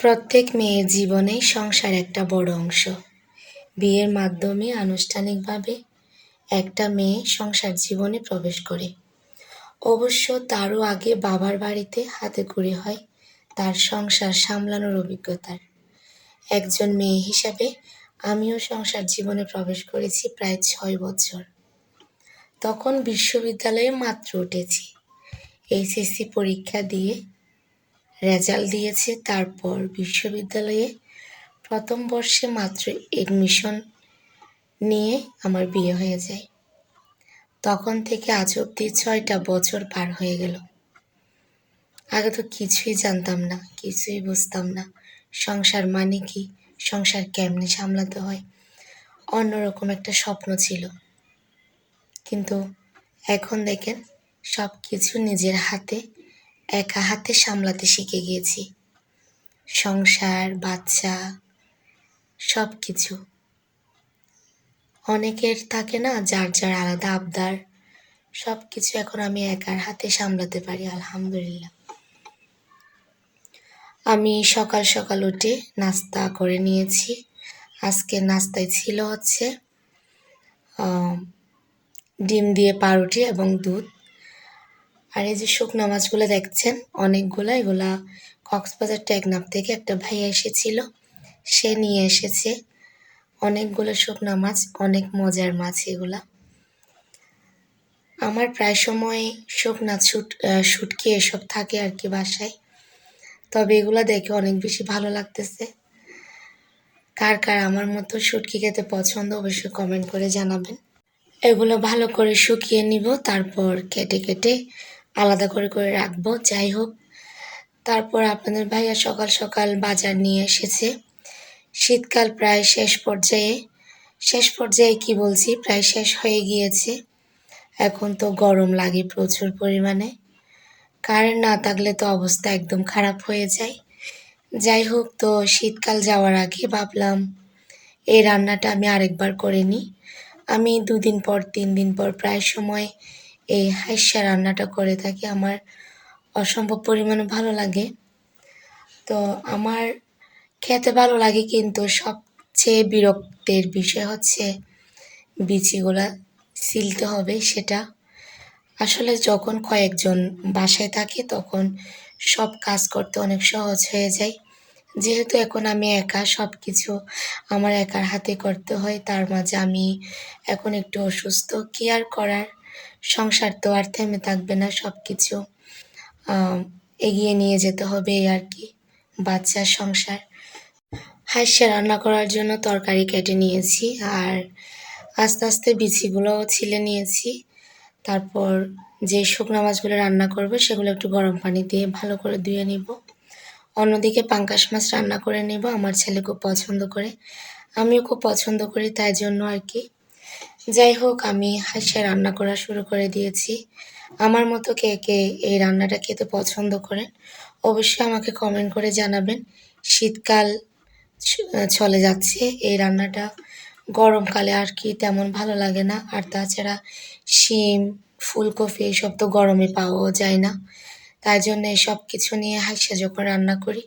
প্রত্যেক মেয়ের জীবনে সংসার একটা বড় অংশ। বিয়ের মাধ্যমে আনুষ্ঠানিকভাবে একটা মেয়ে সংসার জীবনে প্রবেশ করে। অবশ্য তারও আগে বাবার বাড়িতে হাতে করে হয় তার সংসার সামলানোর অভিজ্ঞতার। একজন মেয়ে হিসাবে আমিও সংসার জীবনে প্রবেশ করেছি প্রায় ছয় বছর। তখন বিশ্ববিদ্যালয়ে মাত্র উঠেছি। এইচএসসি পরীক্ষা দিয়ে রেজাল্ট দিয়েছে। তারপর বিশ্ববিদ্যালয়ে প্রথম বর্ষে মাত্র এডমিশন নিয়ে আমার বিয়ে হয়ে যায়। তখন থেকে আজ অব্দি ছয়টা বছর পার হয়ে গেল। আগে তো কিছুই জানতাম না, কিছুই বুঝতাম না। সংসার মানে কি? সংসার কেমনে সামলাতে হয়? অন্যরকম একটা স্বপ্ন ছিল। কিন্তু এখন দেখেন সব কিছু নিজের হাতে। একা হাতে সামলাতে শিখে গিয়েছি। সংসার, বাচ্চা সব কিছু অনেকের থাকে না যার যার আলাদা আবদার সব কিছু এখন আমি একার হাতে সামলাতে পারি, আলহামদুলিল্লাহ। আমি সকাল সকাল উঠে নাস্তা করে নিয়েছি। আজকে নাস্তায় ছিল হচ্ছে ডিম দিয়ে পাউরুটি এবং দুধ। আর এই যে শুকনো মাছগুলো দেখছেন, অনেকগুলো, এগুলা কক্সবাজার টেকনাফ থেকে একটা ভাইয়া এসেছিল। সে নিয়ে এসেছে। অনেকগুলো শুকনো মাছ, অনেক মজার মাছ এগুলা। আমার প্রায় সময় শুকনা ছুট শুটকি এসব থাকে আর কি বাসায়। তবে এগুলা দেখে অনেক বেশি ভালো লাগতেছে। কার কার আমার মতো শুটকি খেতে পছন্দ অবশ্যই কমেন্ট করে জানাবেন। এগুলো ভালো করে শুকিয়ে নিব, তারপর কেটে কেটে আলাদা করে করে রাখব, যাই হোক। তারপর আপনাদের ভাইয়া সকাল সকাল বাজার নিয়ে এসেছে। শীতকাল প্রায় শেষ পর্যায়ে। শেষ পর্যায়ে কি বলছি? প্রায় শেষ হয়ে গিয়েছে। এখন তো গরম লাগে প্রচুর পরিমাণে। কারেন্ট না থাকলে তো অবস্থা একদম খারাপ হয়ে যায়। যাই হোক, তো শীতকাল যাওয়ার আগে ভাবলাম এই রান্নাটা আমি আরেকবার করে নিই। আমি দুদিন পর, তিন দিন পর প্রায় সময় এই হাইসা রান্নাটা করে থাকি, আমার অসম্ভব পরিমাণে ভালো লাগে। তো আমার খেতে ভালো লাগে কিন্তু সবচেয়ে বিরক্তের বিষয় হচ্ছে বিচিগুলা সিলতে হবে সেটা। আসলে যখন কয়েকজন বাসায় থাকে তখন সব কাজ করতে অনেক সহজ হয়ে যায়। যেহেতু এখন আমি একা সব কিছু আমার একার হাতে করতে হয়, তার মাঝে আমি এখন একটু অসুস্থ। কি আর করার? সংসার তো আর থেমে থাকবে না সব কিছু এগিয়ে নিয়ে যেতে হবে আর কি, বাচ্চার সংসার। হাঁসে রান্না করার জন্য তরকারি কেটে নিয়েছি আর আস্তে আস্তে বিচিগুলোও ছিলে নিয়েছি। তারপর যে শুকনো মাছগুলো রান্না করব সেগুলো একটু গরম পানি দিয়ে ভালো করে ধুয়ে নিব। অন্যদিকে পাঙ্কাশ মাছ রান্না করে নেব, আমার ছেলে খুব পছন্দ করে। আমিও খুব পছন্দ করি তাই জন্য আর কি। যাই হোক, আমি হাসে রান্না করা শুরু করে দিয়েছি। আমার মতো কে কে এই রান্নাটা খেতে পছন্দ করেন, অবশ্যই আমাকে কমেন্ট করে জানাবেন। শীতকাল চলে যাচ্ছে, এই রান্নাটা গরমকালে আর কি তেমন ভালো লাগে না। আর তাছাড়া শিম, ফুলকপি, এসব তো গরমে পাওয়াও যায় না। তাই জন্য সব কিছু নিয়ে হাসে যখন রান্না করি,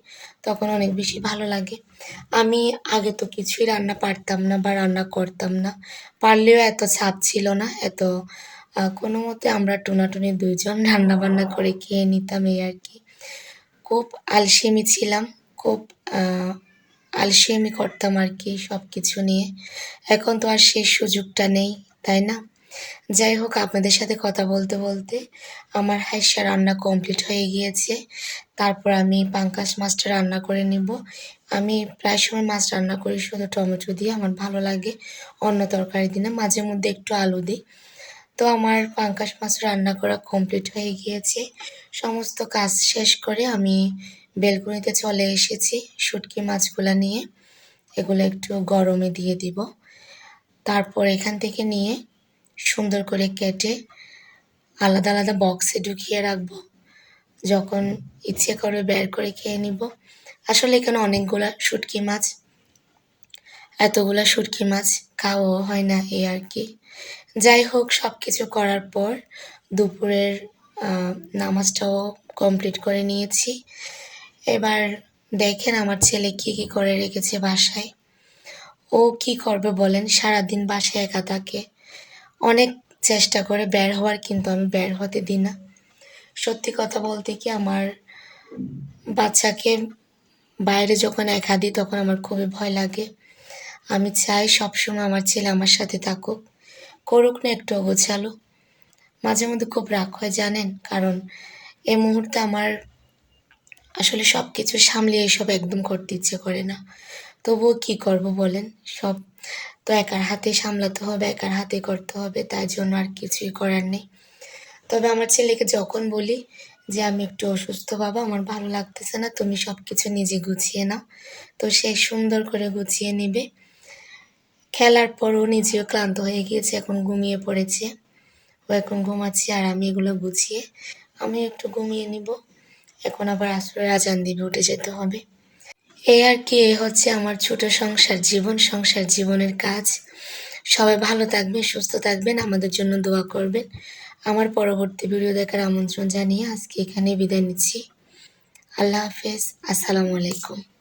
তখন অনেক বেশি ভালো লাগে। আমি আগে তো কিছুই রান্না পারতাম না বা রান্না করতাম না। পারলেও এত ছাপ ছিল না, এত কোনো মতে আমরা টুনাটুনি দুইজন রান্না বান্না করে খেয়ে নিতাম এই আর কি। খুব আলসেমি ছিলাম, খুব আলসেমি করতাম আর কি সব কিছু নিয়ে। এখন তো আর সেই সুযোগটা নেই, তাই না? যাই হোক, আপনাদের সাথে কথা বলতে বলতে আমার হাইসা রান্না কমপ্লিট হয়ে গিয়েছে। তারপর আমি পাঙ্কাশ মাছটা রান্না করে নিব। আমি প্রায় সময় মাছ রান্না করি, শুধু টমেটো দিয়ে। আমার ভালো লাগে অন্য তরকারি দিনে। মাঝে মধ্যে একটু আলু দিই। তো আমার পাঙ্কাশ মাছ রান্না করা কমপ্লিট হয়ে গিয়েছে। সমস্ত কাজ শেষ করে আমি বেলকুনিতে চলে এসেছি শুটকি মাছগুলো নিয়ে। এগুলো একটু গরমে দিয়ে দিব। তারপর এখান থেকে নিয়ে সুন্দর করে কেটে আলাদা আলাদা বক্সে ঢুকিয়ে রাখব। যখন ইচ্ছে করে বের করে খেয়ে নিব। আসলে এখানে অনেকগুলা শুটকি মাছ, এতগুলা শুটকি মাছ খাওয়াও হয় না এই আর কি। যাই হোক সব কিছু করার পর দুপুরের নামাজটাও কমপ্লিট করে নিয়েছি। এবার দেখেন আমার ছেলে কি কি করে রেখেছে বাসায়। ও কি করবে বলেন? সারাদিন বাসায় একা থাকে। অনেক চেষ্টা করে বের হওয়ার, কিন্তু আমি বের হতে দিই না। সত্যি কথা বলতে কি, আমার বাচ্চাকে বাইরে যখন একা দিই, তখন আমার খুবই ভয় লাগে। আমি চাই সবসময় আমার ছেলে আমার সাথে থাকুক, করুক না, একটু গোছালো মাঝে মধ্যে খুব রাগ হয়, জানেন? কারণ এই মুহূর্তে আমার আসলে সব কিছু সামলিয়ে এসব একদম করতে ইচ্ছে করে না। তবুও কি করব বলেন? সব তো একার হাতে সামলাতে হবে, একার হাতে করতে হবে, তাই জন্য আর কিছুই করার নেই। তবে আমার ছেলেকে যখন বলি যে, আমি একটু অসুস্থ বাবা, আমার ভালো লাগতেছে না, তুমি সব কিছু নিজে গুছিয়ে নাও। তো সে সুন্দর করে গুছিয়ে নিবে। খেলার পর ও নিজেও ক্লান্ত হয়ে গিয়েছে, এখন ঘুমিয়ে পড়েছে। ও এখন ঘুমাচ্ছে আর আমি এগুলো গুছিয়ে আমি একটু ঘুমিয়ে নিব। এখন আবার আসলে আজান দিবে, উঠে যেতে হবে। এই আর কি এ হচ্ছে আমার ছোট সংসার, জীবন সংসার, জীবনের কাজ। সবাই ভালো থাকবেন, সুস্থ থাকবেন, আমাদের জন্য দোয়া করবেন। আমার পরবর্তী ভিডিও দেখার আমন্ত্রণ জানিয়ে আজকে এখানে বিদায় নিচ্ছি। আল্লাহ হাফেজ, আসসালামু আলাইকুম।